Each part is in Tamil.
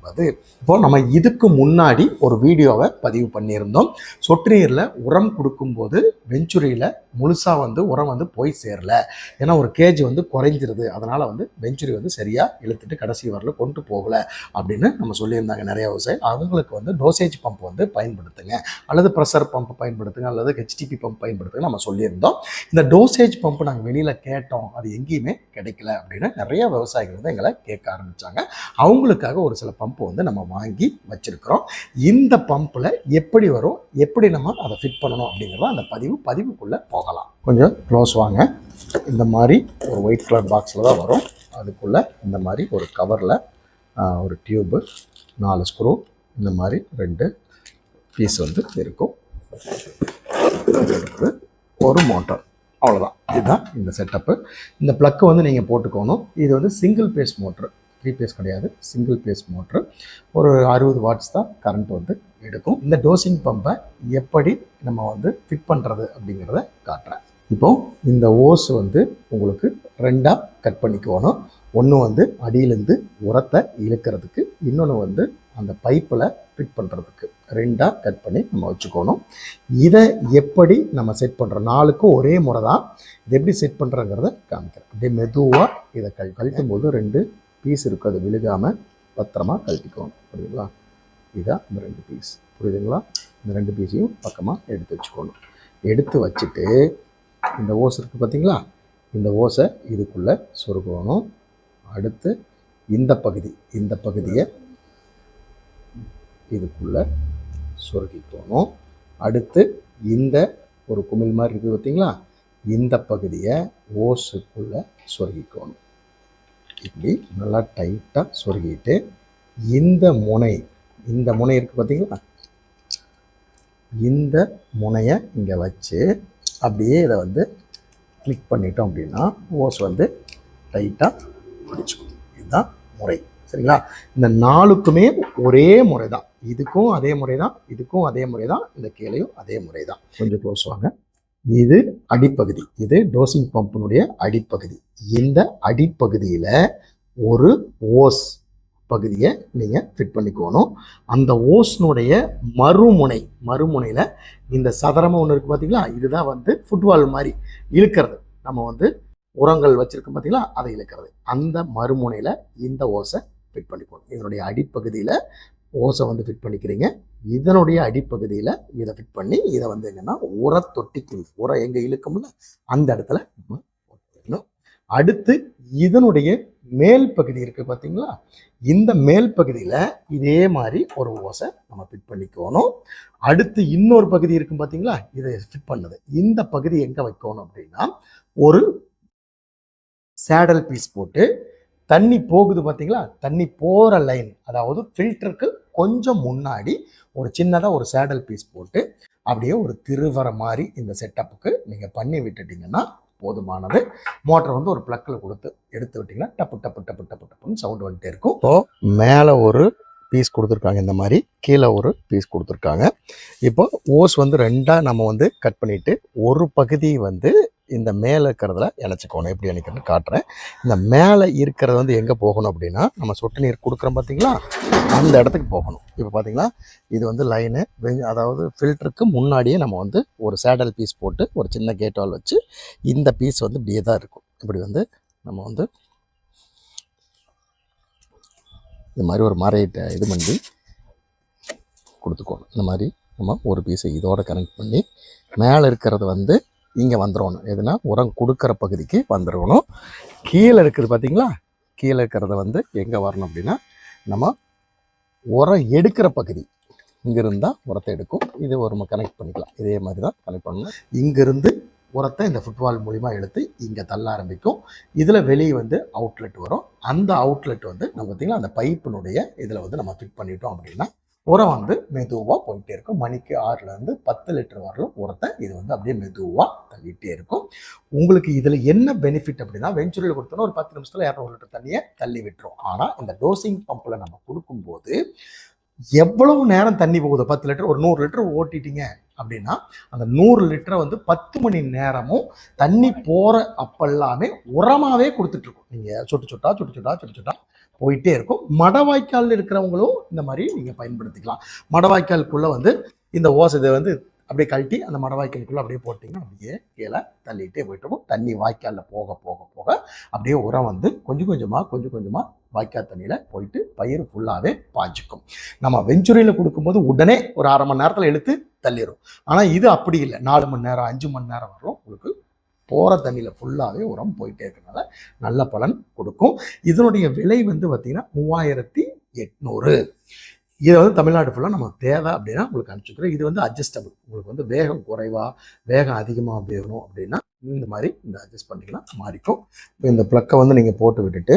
என்பது. இப்போ நம்ம இதுக்கு முன்னாடி ஒரு வீடியோவை பதிவு பண்ணியிருந்தோம். சொட்டு நீரில் உரம் கொடுக்கும்போது வெஞ்சுரியில் முழுசாக வந்து உரம் வந்து போய் சேரல. ஏன்னா ஒரு கேஜ் வந்து குறைஞ்சிருது. அதனால் வந்து வெஞ்சுரி வந்து சரியாக இழுத்துட்டு கடைசி வரல கொண்டு போகலை அப்படின்னு நம்ம சொல்லியிருந்தாங்க நிறைய விவசாயி. அவங்களுக்கு வந்து டோசேஜ் பம்ப் வந்து பயன்படுத்துங்க. அல்லது ப்ரெஷர் பம்ப் பயன்படுத்துங்க. அல்லது ஹெச்டிபி பம்ப் பயன்படுத்துங்க நம்ம சொல்லியிருந்தோம். இந்த டோசேஜ் பம்ப் நாங்கள் வெளியில் கேட்டோம். அது எங்கேயுமே கிடைக்கல அப்படின்னு நிறைய விவசாயிகள் வந்து எங்களை கேட்க ஆரம்பித்தாங்க அவங்களுக்காக ஒரு சில பம்ப் வந்து நம்ம வாங்கி வச்சுருக்கிறோம். இந்த பம்பில் எப்படி வரும் எப்படி நம்ம அதை ஃபிட் பண்ணணும் அப்படிங்கிறத அந்த பதிவு பதிவுக்குள்ளே போகலாம். கொஞ்சம் க்ளோஸ் வாங்க. இந்த மாதிரி ஒரு ஒயிட் கலர் பாக்ஸில் தான் வரும். அதுக்குள்ளே இந்த மாதிரி ஒரு கவரில் ஒரு டியூபு நாலு ஸ்க்ரூ இந்த மாதிரி ரெண்டு பீஸ் வந்து இருக்கும். ஒரு மோட்டர் அவ்வளோதான் இதுதான் இந்த செட்டப்பு இந்த ப்ளக்கு வந்து நீங்கள் போட்டுக்கணும். இது வந்து single phase motor three phase கிடையாது சிங்கிள் பேஸ் மோட்ரு ஒரு அறுபது வாட்ஸ் தான் கரண்ட் வந்து எடுக்கும். இந்த டோசிங் பம்பை எப்படி நம்ம வந்து ஃபிட் பண்ணுறது அப்படிங்கிறத காட்டுறேன். இப்போ இந்த ஓஸ் வந்து உங்களுக்கு ரெண்டாக கட் பண்ணிக்கணும். ஒன்று வந்து அடியிலேருந்து உரத்தை இழுக்கிறதுக்கு இன்னொன்று வந்து அந்த பைப்பில் ஃபிட் பண்ணுறதுக்கு ரெண்டாக கட் பண்ணி நம்ம வச்சுக்கணும். இதை எப்படி நம்ம செட் பண்ணுறோம் நாளுக்கும் ஒரே முறை தான். இது எப்படி செட் பண்ணுறங்கிறத காமிக்கிறேன். அப்படியே மெதுவாக இதை கழி கழட்டும் போது ரெண்டு பீஸ் இருக்கும் அது விழுகாமல் பத்திரமா கழட்டிக்கணும் புரியுதுங்களா? இதுதான் இந்த ரெண்டு பீஸ் புரியுதுங்களா? இந்த ரெண்டு பீஸையும் பக்கமாக எடுத்து வச்சுக்கணும். எடுத்து வச்சுட்டு இந்த ஓஸ் இருக்குது பார்த்தீங்களா இந்த ஓஸை இதுக்குள்ளே சொருகணும். அடுத்து இந்த பகுதி இந்த பகுதியை இதுக்குள்ளே சொருகிக்கணும். அடுத்து இந்த ஒரு குமிழ் மாதிரி இருக்குது பார்த்தீங்களா இந்த பகுதியை ஓஸுக்குள்ளே சொருகிக்கணும். இப்படி நல்லா டைட்டாக சொருகிட்டு இந்த முனை இந்த முனை இருக்குது பார்த்தீங்களா இந்த முனையை இங்கே வச்சு அப்படியே இதை வந்து கிளிக் பண்ணிட்டோம் அப்படின்னா ஓஸ் வந்து டைட்டாக பிடிச்சிக்கும் இதுதான் முறை. சரிங்களா? இந்த நாளுக்குமே ஒரே முறை தான் இதுக்கும் அதே முறை தான் இதுக்கும் அதே முறை தான் இந்த கீழையும் அதே முறை தான் கொஞ்சம் க்ளோஸ் வாங்க. இது அடிப்பகுதி. இது டோசிங் பம்பினுடைய அடிப்பகுதி. இந்த அடிப்பகுதியில் ஒரு ஓஸ் பகுதியை நீங்கள் ஃபிட் பண்ணிக்கணும். அந்த ஓஸ்னுடைய மறுமுனை மறுமுனையில் இந்த சதுரமாக ஒன்று இருக்குது பார்த்தீங்களா இதுதான் வந்து ஃபுட்பால் மாதிரி இழுக்கிறது. நம்ம வந்து உரங்கள் வச்சுருக்கோம் பார்த்தீங்களா அதை இழுக்கிறது. அந்த மறுமுனையில் இந்த ஓஸை ஃபிட் பண்ணிக்கணும். இதனுடைய அடிப்பகுதியில் ஓஸை வந்து ஃபிட் பண்ணிக்கிறீங்க. இதனுடைய அடிப்பகுதியில் இதை ஃபிட் பண்ணி இதை வந்து என்னென்னா உர தொட்டிக்கு உரம் எங்கே இழுக்கும்ல அந்த இடத்துல நம்ம போட்டுக்கணும். அடுத்து இதனுடைய மேல் பகுதி இருக்குது பார்த்தீங்களா இந்த மேல் பகுதியில் இதே மாதிரி ஒரு ஓசை நம்ம ஃபிட் பண்ணிக்கணும். அடுத்து இன்னொரு பகுதி இருக்கும் பார்த்தீங்களா இதை ஃபிட் பண்ணது. இந்த பகுதி எங்கே வைக்கணும் அப்படின்னா ஒரு சேடல் பீஸ் போட்டு தண்ணி போகுது பார்த்தீங்களா தண்ணி போகிற லைன் அதாவது ஃபில்டருக்கு கொஞ்சம் முன்னாடி ஒரு சின்னதாக ஒரு சேடல் பீஸ் போட்டு அப்படியே ஒரு திருவர மாதிரி இந்த செட்டப்புக்கு நீங்கள் பண்ணி விட்டுட்டீங்கன்னா போதுமானது. மோட்டர் வந்து ஒரு ப்ளக்கில் கொடுத்து எடுத்து விட்டிங்கன்னா டப்பு டப்பு டப்பு டப்பு டப்புன்னு சவுண்ட் வந்துட்டே இருக்கும். இப்போ மேலே ஒரு பீஸ் கொடுத்துருக்காங்க. இந்த மாதிரி கீழே ஒரு பீஸ் கொடுத்துருக்காங்க. இப்போ ஓஸ் வந்து ரெண்டாக நம்ம வந்து கட் பண்ணிவிட்டு ஒரு பகுதி வந்து இந்த மேலே இருக்கிறதுல இணைச்சிக்கணும் எப்படி இணைக்கிறதுன்னு காட்டுறேன். இந்த மேலே இருக்கிறது வந்து எங்கே போகணும் அப்படின்னா நம்ம சொட்டு நீர் கொடுக்குறோம் பார்த்தீங்களா அந்த இடத்துக்கு போகணும். இப்போ பார்த்தீங்களா இது வந்து லைனு அதாவது ஃபில்டருக்கு முன்னாடியே நம்ம வந்து ஒரு சேடல் பீஸ் போட்டு ஒரு சின்ன கேட் வால் வச்சு இந்த பீஸ் வந்து இப்படியே தான் இருக்கும். இப்படி வந்து நம்ம வந்து இந்த மாதிரி ஒரு மறையிட்ட இது பண்ணி கொடுத்துக்கணும். இந்த மாதிரி நம்ம ஒரு பீஸை இதோட கனெக்ட் பண்ணி மேலே இருக்கிறது வந்து இங்கே வந்துடணும் எதுனா உரம் கொடுக்குற பகுதிக்கு வந்துடணும் கீழே இருக்குது பார்த்தீங்களா கீழே இருக்கிறத வந்து எங்கே வரணும் அப்படின்னா நம்ம உரம் எடுக்கிற பகுதி. இங்கேருந்து தான் உரத்தை எடுக்கும். இது ஒரு கனெக்ட் பண்ணிக்கலாம். இதே மாதிரி தான் கனெக்ட் பண்ணணும். இங்கிருந்து உரத்தை இந்த ஃபுட்பால் மூலிமா எடுத்து இங்கே தள்ள ஆரம்பிக்கும். இதில் வெளியே வந்து அவுட்லெட் வரும். அந்த அவுட்லெட் வந்து நம்ம பார்த்திங்கன்னா அந்த பைப்பினுடைய இதில் வந்து நம்ம ஃபிட் பண்ணிட்டோம் அப்படின்னா உரம் வந்து மெதுவாக போயிட்டே இருக்கும். மணிக்கு ஆறுலேருந்து பத்து லிட்டர் வரலும் உரத்தை இது வந்து அப்படியே மெதுவாக தள்ளிகிட்டே இருக்கும். உங்களுக்கு இதில் என்ன பெனிஃபிட் அப்படின்னா வெஞ்சுரியில் கொடுத்தோன்னா ஒரு பத்து நிமிஷத்தில் இரநூறு லிட்டர் தண்ணியை தள்ளி விட்டுரும். ஆனால் இந்த டோசிங் பம்பில் நம்ம கொடுக்கும்போது எவ்வளவு நேரம் தண்ணி போகுது? பத்து லிட்டர் ஒரு நூறு லிட்டர் ஓட்டிட்டீங்க அப்படின்னா அந்த நூறு லிட்டரை வந்து பத்து மணி நேரமும் தண்ணி போகிற அப்பெல்லாமே உரமாகவே கொடுத்துட்ருக்கும் நீங்கள் சொட்டு சொட்டா சொட்டு சொட்டா சொட்டு சொட்டா போயிட்டே இருக்கும். மடவாய்க்கால் இருக்கிறவங்களும் இந்த மாதிரி நீங்கள் பயன்படுத்திக்கலாம். மடவாய்க்காலுக்குள்ளே வந்து இந்த ஓசை இதை வந்து அப்படியே கழட்டி அந்த மடவாய்க்காலுக்குள்ளே அப்படியே போட்டிங்கன்னா அப்படியே கீழே தள்ளிகிட்டே போயிட்டு இருக்கும். தண்ணி வாய்க்காலில் போக போக போக அப்படியே உரம் வந்து கொஞ்சம் கொஞ்சமாக கொஞ்சம் கொஞ்சமாக வாய்க்கால் தண்ணியில் போயிட்டு பயிர் ஃபுல்லாகவே பாய்ச்சிக்கும். நம்ம வெஞ்சுரியில் கொடுக்கும்போது உடனே ஒரு அரை மணி நேரத்தில் எடுத்து தள்ளிடும் ஆனால் இது அப்படி இல்லை. நாலு மணி நேரம் அஞ்சு மணி நேரம் வரலும் உங்களுக்கு போகிற தண்ணியில் ஃபுல்லாகவே உரம் போயிட்டே இருக்கிறதுனால நல்ல பலன் கொடுக்கும். இதனுடைய விலை வந்து பார்த்திங்கன்னா மூவாயிரத்தி எட்நூறு. இதை வந்து தமிழ்நாடு ஃபுல்லாக நம்ம தேவை அப்படின்னா உங்களுக்கு அனுப்பிச்சுக்கிறோம் இது வந்து அட்ஜஸ்டபிள் உங்களுக்கு வந்து வேகம் குறைவா வேகம் அதிகமாக வேணும் அப்படின்னா இந்த மாதிரி இந்த அட்ஜஸ்ட் பண்ணிக்கலாம் மாறிக்கும் இப்போ இந்த ப்ளக்கை வந்து நீங்கள் போட்டு விட்டுட்டு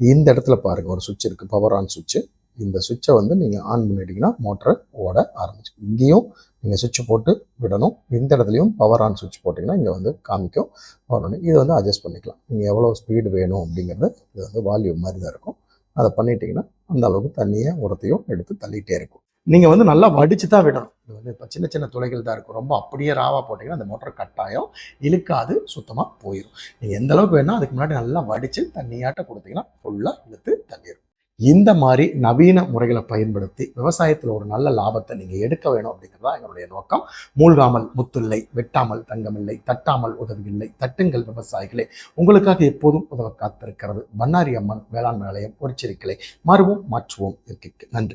இந்த இடத்துல பாருங்கள் ஒரு சுவிட்ச் இருக்குது பவர் ஆன் சுவிட்சு இந்த சுவிட்சை வந்து நீங்கள் ஆன் பண்ணிட்டீங்கன்னா மோட்டரை ஓட ஆரம்பிச்சு இங்கேயும் நீங்கள் சுவிட்ச் போட்டு விடணும். இந்த இடத்துலையும் பவர் ஆன் சுவிட்ச் போட்டிங்கன்னா இங்கே வந்து காமிக்கும். வரணும் இது வந்து அட்ஜஸ்ட் பண்ணிக்கலாம். நீங்கள் எவ்வளோ ஸ்பீடு வேணும் அப்படிங்கிறது இது வந்து வால்யூம் மாதிரி தான் இருக்கும். அதை பண்ணிட்டீங்கன்னா அந்த அளவுக்கு தண்ணியை உரத்தையும் எடுத்து தள்ளிட்டே இருக்கும். நீங்கள் வந்து நல்லா வடித்து தான் விடணும். இது வந்து இப்போ சின்ன சின்ன துளைகள் தான் இருக்கும். ரொம்ப அப்படியே ராவாக போட்டிங்கன்னா அந்த மோட்டர் கட்டாயம் இழுக்காது சுத்தமாக போயிடும் நீங்கள் எந்த அளவுக்கு வேணால் அதுக்கு முன்னாடி நல்லா வடித்து தண்ணியாட்ட கொடுத்தீங்கன்னா ஃபுல்லாக இழுத்து தள்ளிடும் இந்த மாதிரி நவீன முறைகளை பயன்படுத்தி விவசாயத்தில் ஒரு நல்ல லாபத்தை நீங்கள் எடுக்க வேணும் அப்படிங்கிறது தான் எங்களுடைய நோக்கம். மூழ்காமல் முத்துல்லை வெட்டாமல் தங்கமில்லை தட்டாமல் உதவியில்லை தட்டுங்கள் விவசாயிகளே. உங்களுக்காக எப்போதும் உதவ காத்திருக்கிறது. பண்ணாரி அம்மன் வேளாண் நிலையம் ஒரு சிறுக்கிளை மறுவும் மாற்றுவோம். இயற்கைக்கு நன்றி.